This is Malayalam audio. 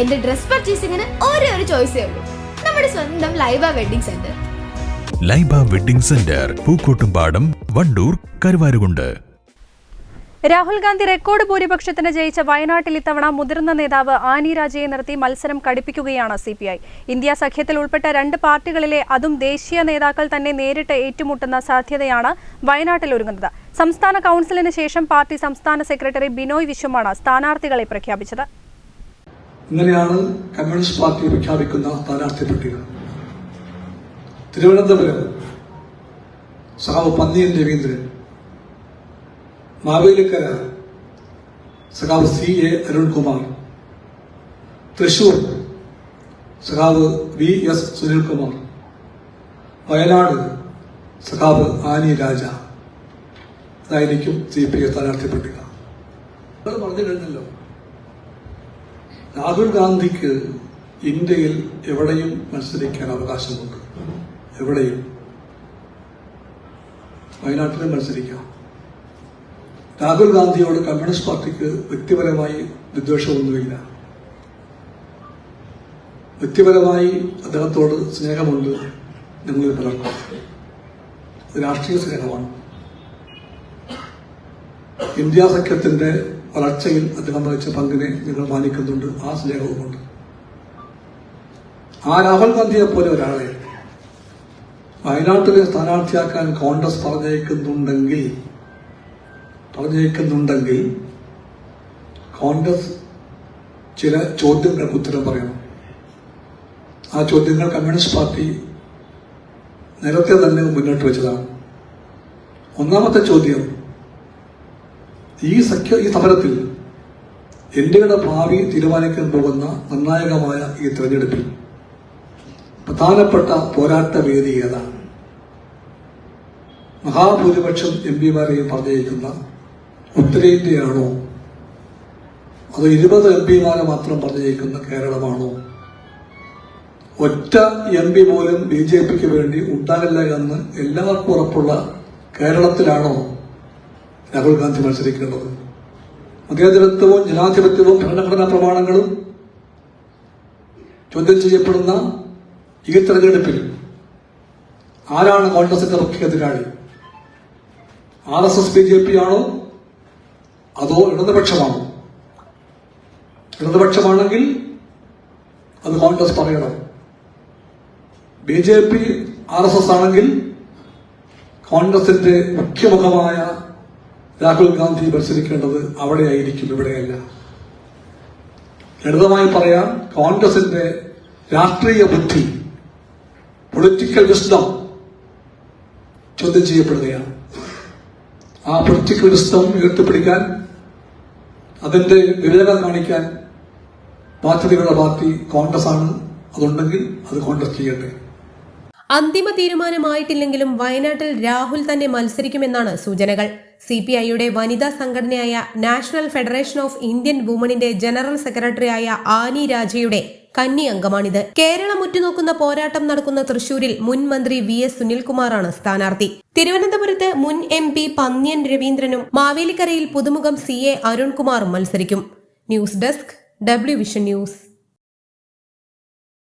എന്റെ ഡ്രസ് പർച്ചേസിംഗിന് ഒരേ ഒരു ചോയ്സേ ഉള്ളൂ. നമ്മുടെ സ്വന്തം Laiba wedding centre. Laiba wedding centre Pookkottumpadam Wandoor Karuvarakundu. Rahul Gandhi record ഭൂരിപക്ഷത്തിന് ജയിച്ച വയനാട്ടിൽ ഇത്തവണ മുതിർന്ന നേതാവ് ആനി രാജയെ നിർത്തി മത്സരം കടുപ്പിക്കുകയാണ് സി പി ഐ. ഇന്ത്യ സഖ്യത്തിൽ ഉൾപ്പെട്ട രണ്ട് പാർട്ടികളിലെ അതും ദേശീയ നേതാക്കൾ തന്നെ നേരിട്ട് ഏറ്റുമുട്ടുന്ന സാധ്യതയാണ് വയനാട്ടിൽ ഒരുങ്ങുന്നത്. സംസ്ഥാന കൗൺസിലിന് ശേഷം പാർട്ടി സംസ്ഥാന സെക്രട്ടറി ബിനോയ് വിശ്വമാണ് സ്ഥാനാർത്ഥികളെ പ്രഖ്യാപിച്ചത്. ഇങ്ങനെയാണ് കമ്മ്യൂണിസ്റ്റ് പാർട്ടി പ്രഖ്യാപിക്കുന്ന സ്ഥാനാർത്ഥി പട്ടിക. തിരുവനന്തപുരം സഹാവ് പന്നിയൻ രവീന്ദ്രൻ മാവേലിക്കര സഖാവ് സി എ അരുൺകുമാർ തൃശൂർ സഖാവ് വി എസ് സുനിൽകുമാർ വയനാട് സഖാവ് ആനി രാജ. ഇതായിരിക്കും സി പി ഐ സ്ഥാനാർത്ഥി പട്ടിക. പറഞ്ഞു കഴിഞ്ഞല്ലോ രാഹുൽ ഗാന്ധിക്ക് ഇന്ത്യയിൽ എവിടെയും മത്സരിക്കാൻ അവകാശമുണ്ട്. എവിടെയും. വയനാട്ടിലും മത്സരിക്കാം. രാഹുൽ ഗാന്ധിയോട് കമ്മ്യൂണിസ്റ്റ് പാർട്ടിക്ക് വ്യക്തിപരമായി വിദ്വേഷമൊന്നുമില്ല. വ്യക്തിപരമായി അദ്ദേഹത്തോട് സ്നേഹമുണ്ട് നിങ്ങളിൽ പലർക്കും. രാഷ്ട്രീയ സ്നേഹമാണ്. ഇന്ത്യ സഖ്യത്തിന്റെ വളർച്ചയിൽ അദ്ദേഹം വഹിച്ച പങ്കിനെ നിങ്ങൾ മാനിക്കുന്നുണ്ട് ആ സ്നേഹവുമുണ്ട്. ആ രാഹുൽ ഗാന്ധിയെ പോലെ ഒരാളെ വയനാട്ടിലെ സ്ഥാനാർത്ഥിയാക്കാൻ കോൺഗ്രസ് പറഞ്ഞേക്കുന്നുണ്ടെങ്കിൽ പറഞ്ഞേക്കുന്നുണ്ടെങ്കിൽ കോൺഗ്രസ് ചില ചോദ്യങ്ങൾക്ക് ഉത്തരം പറയണം. ആ ചോദ്യങ്ങൾ കമ്മ്യൂണിസ്റ്റ് പാർട്ടി നേരത്തെ തന്നെ മുന്നോട്ട് വെച്ചതാണ്. ഒന്നാമത്തെ ചോദ്യം ഈ സഖ്യ ഈ സമരത്തിൽ ഇന്ത്യയുടെ ഭാവി തീരുമാനിക്കാൻ പോകുന്ന നിർണായകമായ ഈ തെരഞ്ഞെടുപ്പിൽ പ്രധാനപ്പെട്ട പോരാട്ട വേദി ഏതാണ്? മഹാഭൂരിപക്ഷം എം പിമാരെയും പറഞ്ഞിരിക്കുന്ന ഉത്തരേന്ത്യയാണോ? അത് ഇരുപത് എം പിമാരെ മാത്രം പറഞ്ഞിരിക്കുന്ന കേരളമാണോ? ഒറ്റ എം പി പോലും ബി ജെ പിക്ക് വേണ്ടി ഉണ്ടാകില്ല എന്ന് എല്ലാവർക്കും ഉറപ്പുള്ള കേരളത്തിലാണോ രാഹുൽ ഗാന്ധി മത്സരിക്കേണ്ടത് മതേതരത്വവും ജനാധിപത്യവും ഭരണഘടനാ പ്രമാണങ്ങളും ചോദ്യം ചെയ്യപ്പെടുന്ന ഈ തെരഞ്ഞെടുപ്പിൽ ആരാണ് കോൺഗ്രസിന്റെ മുഖ്യ എതിരാളി? R S S B J P ആണോ? അതോ ഇടതുപക്ഷമാണോ? ഇടതുപക്ഷമാണെങ്കിൽ അത് കോൺഗ്രസ് പറയണം. B J P R S S ആണെങ്കിൽ കോൺഗ്രസിന്റെ മുഖ്യമുഖമായ രാഹുൽ ഗാന്ധി മത്സരിക്കേണ്ടത് അവിടെയായിരിക്കും ഇവിടെയല്ല. ലളിതമായി പറയാം കോൺഗ്രസിന്റെ രാഷ്ട്രീയ ബുദ്ധി പൊളിറ്റിക്കൽ വിസ്ഡം ചോദ്യം ചെയ്യപ്പെടുകയാണ്. ആ പൊളിറ്റിക്കൽ വിസ്ഡം ഉയർത്തിപ്പിടിക്കാൻ അതിന്റെ വിവേകം കാണിക്കാൻ ബാധ്യതയുള്ള പാർട്ടി കോൺഗ്രസ് ആണ് അതുണ്ടെങ്കിൽ അത് കോൺഗ്രസ് ചെയ്യട്ടെ. അന്തിമ തീരുമാനമായിട്ടില്ലെങ്കിലും വയനാട്ടിൽ രാഹുൽ തന്നെ മത്സരിക്കുമെന്നാണ് സൂചനകൾ. സി പി ഐയുടെ വനിതാ സംഘടനയായ നാഷണൽ ഫെഡറേഷൻ ഓഫ് ഇന്ത്യൻ വുമണിന്റെ ജനറൽ സെക്രട്ടറിയായ ആനി രാജയുടെ കന്നി അംഗമാണിത്. കേരളം ഉറ്റുനോക്കുന്ന പോരാട്ടം നടക്കുന്ന തൃശൂരിൽ മുൻ മന്ത്രി വി എസ് സുനിൽകുമാറാണ് സ്ഥാനാർത്ഥി. തിരുവനന്തപുരത്ത് മുൻ എം പി പന്ന്യൻ രവീന്ദ്രനും മാവേലിക്കരയിൽ പുതുമുഖം സി എ അരുൺകുമാറും മത്സരിക്കും. News desk W vision news.